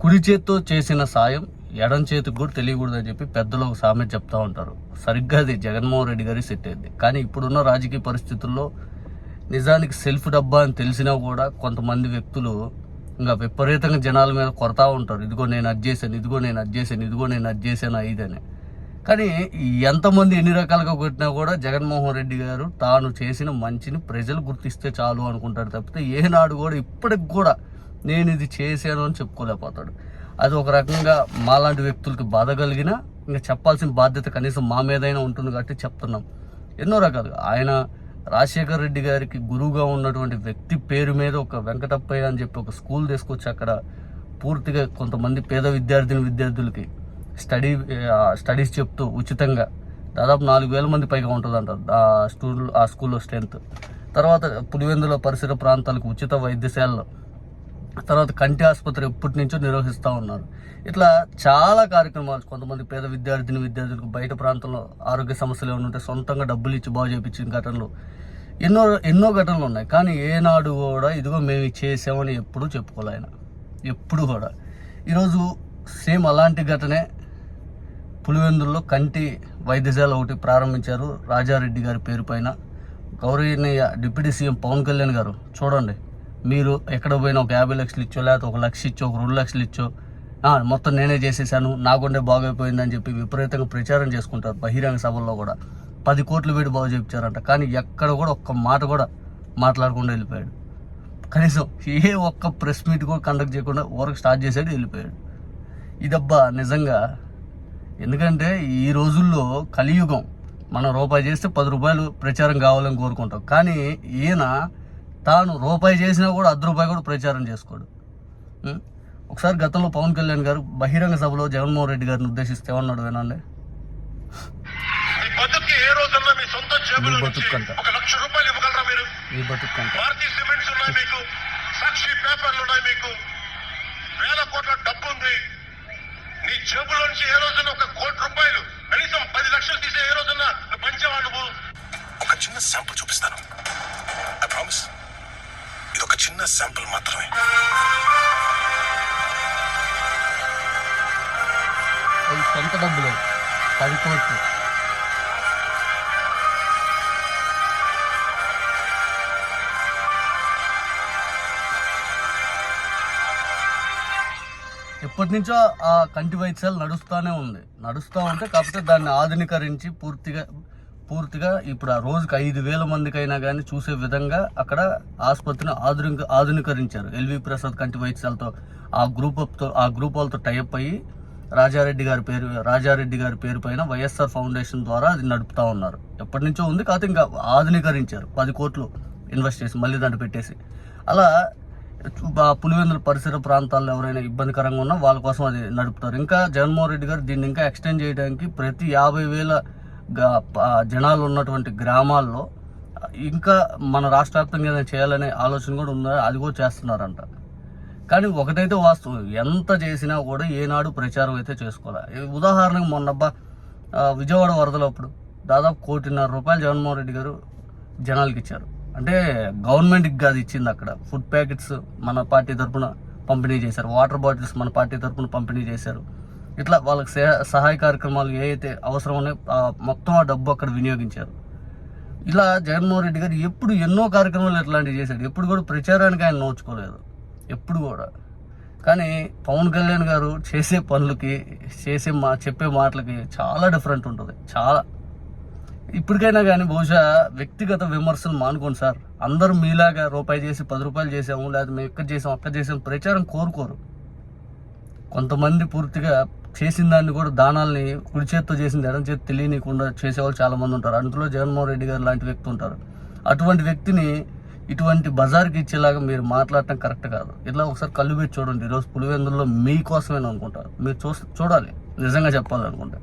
కుడి చేత్తో చేసిన సాయం ఎడం చేతికి కూడా తెలియకూడదని చెప్పి పెద్దలు ఒక సామెత చెప్తా ఉంటారు. సరిగ్గా అది జగన్మోహన్ రెడ్డి గారి సెట్ అయింది. కానీ ఇప్పుడున్న రాజకీయ పరిస్థితుల్లో నిజానికి సెల్ఫ్ డబ్బా అని తెలిసినా కూడా కొంతమంది వ్యక్తులు ఇంకా విపరీతంగా జనాల మీద కొడతా ఉంటారు. ఇదిగో నేను అది చేశాను ఇదిగో నేను అది చేశాను ఇదిగో నేను అది చేశాను ఇదని కానీ ఎంతమంది ఎన్ని రకాలుగా కొట్టినా కూడా జగన్మోహన్ రెడ్డి గారు తాను చేసిన మంచిని ప్రజలు గుర్తిస్తే చాలు అనుకుంటారు తప్పితే ఏనాడు కూడా ఇప్పటికి కూడా నేను ఇది చేశాను అని చెప్పుకోలేకపోతాడు. అది ఒక రకంగా మాలాంటి వ్యక్తులకి బాధ కలిగినా ఇంకా చెప్పాల్సిన బాధ్యత కనీసం మా మీదైనా ఉంటుంది కాబట్టి చెప్తున్నాం. ఎన్నో రకాలుగా. ఆయన రాజశేఖర్ రెడ్డి గారికి గురువుగా ఉన్నటువంటి వ్యక్తి పేరు మీద ఒక వెంకటప్పయ్య అని చెప్పి ఒక స్కూల్ తీసుకొచ్చి అక్కడ పూర్తిగా కొంతమంది పేద విద్యార్థిని విద్యార్థులకి స్టడీ స్టడీస్ చెప్తూ ఉచితంగా దాదాపు నాలుగు వేల మంది పైగా ఉంటుందంట ఆ స్టూడెంట్ ఆ స్కూల్లో స్ట్రెంత్ తర్వాత పులివెందుల పరిసర ప్రాంతాలకు ఉచిత వైద్యశాలలో తర్వాత కంటి ఆసుపత్రి ఎప్పటి నుంచో నిర్వహిస్తూ ఉన్నారు. ఇట్లా చాలా కార్యక్రమాలు కొంతమంది పేద విద్యార్థిని విద్యార్థులకు బయట ప్రాంతంలో ఆరోగ్య సమస్యలు ఏమైనా ఉంటే సొంతంగా డబ్బులు ఇచ్చి బాగు చేయించిన ఘటనలు. ఎన్నో ఎన్నో ఘటనలు ఉన్నాయి. కానీ ఏనాడు కూడా ఇదిగో మేము చేసామని ఎప్పుడూ చెప్పుకోలే ఆయన. ఎప్పుడు కూడా. ఈరోజు సేమ్ అలాంటి ఘటనే పులివెందుల్లో కంటి వైద్యశాల ఒకటి ప్రారంభించారు. రాజారెడ్డి గారి పేరు పైన. గౌరవనీయ డిప్యూటీ సీఎం పవన్ కళ్యాణ్ గారు. చూడండి. మీరు ఎక్కడ పోయినా ఒక యాభై లక్షలు ఇచ్చో లేకపోతే ఒక లక్ష ఇచ్చో ఒక రెండు లక్షలు ఇచ్చో మొత్తం నేనే చేసేసాను నాకుండే బాగైపోయిందని చెప్పి విపరీతంగా ప్రచారం చేసుకుంటారు బహిరంగ సభల్లో కూడా. పది కోట్లు పెట్టి బాగు చెప్తారంట కానీ ఎక్కడ కూడా ఒక్క మాట కూడా మాట్లాడకుండా వెళ్ళిపోయాడు. కనీసం ఏ ఒక్క ప్రెస్ మీట్ కూడా కండక్ట్ చేయకుండా వర్క్ స్టార్ట్ చేసాడు వెళ్ళిపోయాడు. ఇదబ్బా నిజంగా ఎందుకంటే ఈ రోజుల్లో కలియుగం మనం రూపాయి చేస్తే పది రూపాయలు ప్రచారం కావాలని కోరుకుంటాం. కానీ ఈయన తాను రూపాయి చేసినా కూడా అర్ధ రూపాయి కూడా ప్రచారం చేసుకోడు? ఒకసారి గతంలో పవన్ కళ్యాణ్ గారు బహిరంగ సభలో జగన్మోహన్ రెడ్డి గారిని ఉద్దేశిస్తే ఏమన్నాడు వినండి. మీ మీ సొంత జేబులో మీ నుంచి బతుకంట. ఒక లక్ష రూపాయలు ఇవ్వగలరా మీరు? ఈ బతుకంట భారతీయ సిమెంట్స్ ఉన్నాయి మీకు సాక్షి పేపర్లు ఉన్నాయి మీకు. వేల కోట్ల డబ్బు ఉంది. నీ ఏ రోజున ఒక కోటి రూపాయలు కనీసం పది లక్షలు తీసే ఏ రోజున పంచేవా నువ్వు? ఒక చిన్న శాంపుల్ చూపిస్తాను. ఐ ప్రామిస్ చిన్న శాంపుల్ మాత్రమే. సొంత డబ్బులు. పది కోట్లు. ఎప్పటి నుంచో ఆ కంటి వైద్యాలు నడుస్తూనే ఉంది. నడుస్తూ ఉంటే కాకపోతే దాన్ని ఆధునీకరించి పూర్తిగా పూర్తిగా ఇప్పుడు ఆ రోజుకి ఐదు వేల మందికైనా కానీ చూసే విధంగా అక్కడ ఆసుపత్రిని ఆధునిక ఆధునీకరించారు. ఎల్వి ప్రసాద్ కంటి వైద్యాలతో ఆ గ్రూప్ ఆ గ్రూప్ వాళ్ళతో టైఅప్ అయ్యి రాజారెడ్డి గారి పేరు రాజారెడ్డి గారి పేరు పైన వైఎస్ఆర్ ఫౌండేషన్ ద్వారా అది నడుపుతా ఉన్నారు. ఎప్పటి నుంచో ఉంది కాకపోతే ఇంకా ఆధునీకరించారు. పది కోట్లు ఇన్వెస్ట్ చేసి మళ్ళీ దాన్ని పెట్టేసి. అలా ఆ పులివెందుల పరిసర ప్రాంతాల్లో ఎవరైనా ఇబ్బందికరంగా ఉన్నా వాళ్ళ కోసం అది నడుపుతారు. ఇంకా జగన్మోహన్ రెడ్డి గారు దీన్ని ఇంకా ఎక్స్టెండ్ చేయడానికి ప్రతి యాభై వేల జనాలు ఉన్నటువంటి గ్రామాల్లో ఇంకా మన రాష్ట్ర వ్యాప్తంగా ఏదైనా చేయాలనే ఆలోచన కూడా ఉందా? అది కూడా చేస్తున్నారంట. కానీ ఒకటైతే వాస్తవం ఎంత చేసినా కూడా ఏనాడు ప్రచారం అయితే చేసుకోవాలి ఉదాహరణకు మొన్నబ్బా విజయవాడ వరదలప్పుడు దాదాపు కోటిన్నర రూపాయలు జగన్మోహన్ రెడ్డి గారు జనాలకి ఇచ్చారు. అంటే గవర్నమెంట్కి కాదు ఇచ్చింది అక్కడ. ఫుడ్ ప్యాకెట్స్ మన పార్టీ తరఫున పంపిణీ చేశారు. వాటర్ బాటిల్స్ మన పార్టీ తరపున పంపిణీ చేశారు. ఇట్లా వాళ్ళకి సహాయ కార్యక్రమాలు ఏవైతే అయితే అవసరం ఉన్నాయో మొత్తం ఆ డబ్బు అక్కడ వినియోగించారు. ఇలా జగన్మోహన్ రెడ్డి గారు ఎప్పుడు ఎన్నో కార్యక్రమాలు ఇట్లాంటివి చేశాడు ఎప్పుడు కూడా ప్రచారానికి ఆయన నోచుకోలేదు. ఎప్పుడు కూడా. కానీ పవన్ కళ్యాణ్ గారు చేసే పనులకి చేసే మా చెప్పే మాటలకి చాలా డిఫరెంట్ ఉంటుంది. చాలా. ఇప్పటికైనా కానీ బహుశా వ్యక్తిగత విమర్శలు మానుకోండి సార్. అందరూ మీలాగా రూపాయి చేసి పది రూపాయలు చేసాము లేదా మేము ఇక్కడ చేసాం అక్కడ చేసాం ప్రచారం కోరుకోరు. కొంతమంది పూర్తిగా చేసిన దాన్ని కూడా దానాల్ని కుడి చేత్తో చేసింది ఎడం చేతి తెలియనికుండా చేసేవాళ్ళు చాలామంది ఉంటారు. అందులో జగన్మోహన్ రెడ్డి గారు లాంటి వ్యక్తి ఉంటారు. అటువంటి వ్యక్తిని ఇటువంటి బజార్కి ఇచ్చేలాగా మీరు మాట్లాడటం కరెక్ట్ కాదు. ఇట్లా ఒకసారి కళ్ళు పెట్టి చూడండి. ఈరోజు పులివెందుల్లో మీకోసమే అనుకుంటారు మీరు చూ చూడాలి. నిజంగా చెప్పాలనుకుంటే.